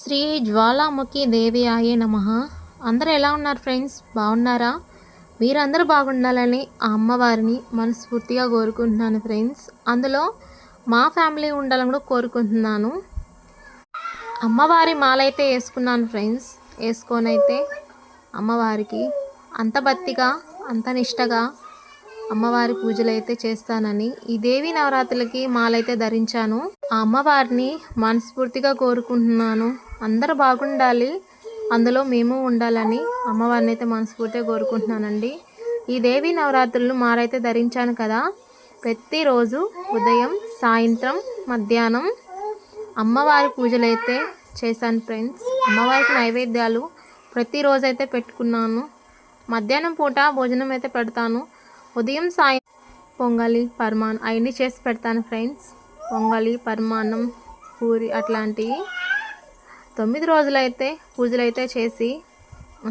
శ్రీ జ్వాలాముఖి దేవి ఆయే నమ. అందరూ ఎలా ఉన్నారు ఫ్రెండ్స్? బాగున్నారా? మీరందరూ బాగుండాలని ఆ అమ్మవారిని మనస్ఫూర్తిగా కోరుకుంటున్నాను ఫ్రెండ్స్. అందులో మా ఫ్యామిలీ ఉండాలని కూడా కోరుకుంటున్నాను. అమ్మవారి మాలైతే వేసుకున్నాను ఫ్రెండ్స్. వేసుకొని అయితే అమ్మవారికి అంత భక్తిగా అంత నిష్టగా అమ్మవారి పూజలు అయితే చేస్తానని ఈ దేవి నవరాత్రులకి మాలైతే ధరించాను. ఆ అమ్మవారిని మనస్ఫూర్తిగా కోరుకుంటున్నాను. అందరూ బాగుండాలి. అందులో మేము ఉండాలని అమ్మవారిని అయితే మనస్ఫూర్తిగా కోరుకుంటున్నానండి. ఈ దేవి నవరాత్రులు మారైతే ధరించాను కదా. ప్రతిరోజు ఉదయం సాయంత్రం మధ్యాహ్నం అమ్మవారి పూజలు అయితే చేశాను ఫ్రెండ్స్. అమ్మవారికి నైవేద్యాలు ప్రతిరోజు అయితే పెట్టుకున్నాను. మధ్యాహ్నం పూట భోజనం అయితే పెడతాను. ఉదయం సాయం పొంగలి పర్మాన్ అవన్నీ చేసి పెడతాను ఫ్రెండ్స్. పొంగలి పరమాన్నం పూరి అట్లాంటివి తొమ్మిది రోజులైతే పూజలు అయితే చేసి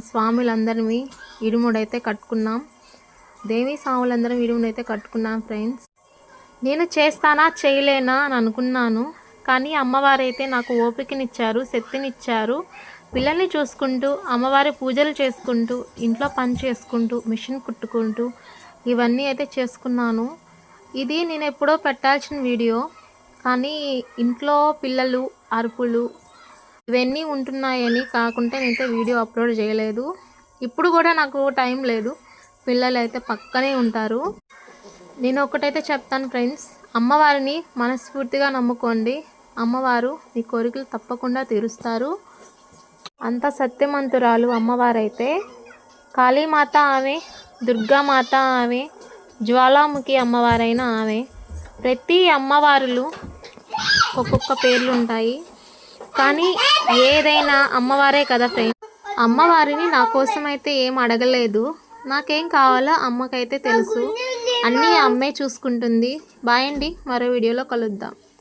స్వాములందరినీ ఇడుముడైతే కట్టుకున్నాం. దేవి స్వాములందరం ఇడుమునైతే కట్టుకున్నాం ఫ్రెండ్స్. నేను చేస్తానా చేయలేనా అని అనుకున్నాను. కానీ అమ్మవారైతే నాకు ఓపికనిచ్చారు శక్తినిచ్చారు. పిల్లల్ని చూసుకుంటూ అమ్మవారి పూజలు చేసుకుంటూ ఇంట్లో పని చేసుకుంటూ మిషన్ కుట్టుకుంటూ ఇవన్నీ అయితే చేసుకున్నాను. ఇది నేను ఎప్పుడో పెట్టాల్సిన వీడియో. కానీ ఇంట్లో పిల్లలు అరుపులు ఇవన్నీ ఉంటున్నాయని కాకుంటే నేనైతే వీడియో అప్లోడ్ చేయలేదు. ఇప్పుడు కూడా నాకు టైం లేదు. పిల్లలు అయితే పక్కనే ఉంటారు. నేను ఒకటైతే చెప్తాను ఫ్రెండ్స్ అమ్మవారిని మనస్ఫూర్తిగా నమ్ముకోండి. అమ్మవారు మీ కోరికలు తప్పకుండా తీరుస్తారు. అంత సత్యమంతురాలు అమ్మవారైతే. కాళీమాత ఆమె దుర్గామాత ఆమె జ్వాలాముఖి అమ్మవారైన ఆమె. ప్రతి అమ్మవారులు ఒక్కొక్క పేర్లు ఉంటాయి కానీ ఏదైనా అమ్మవారే కదా ఫ్రెండ్. అమ్మవారిని నా కోసం అయితే ఏం అడగలేదు. నాకేం కావాలో అమ్మకైతే తెలుసు. అన్నీ అమ్మే చూసుకుంటుంది. బాయ్ అండి. మరో వీడియోలో కలుద్దాం.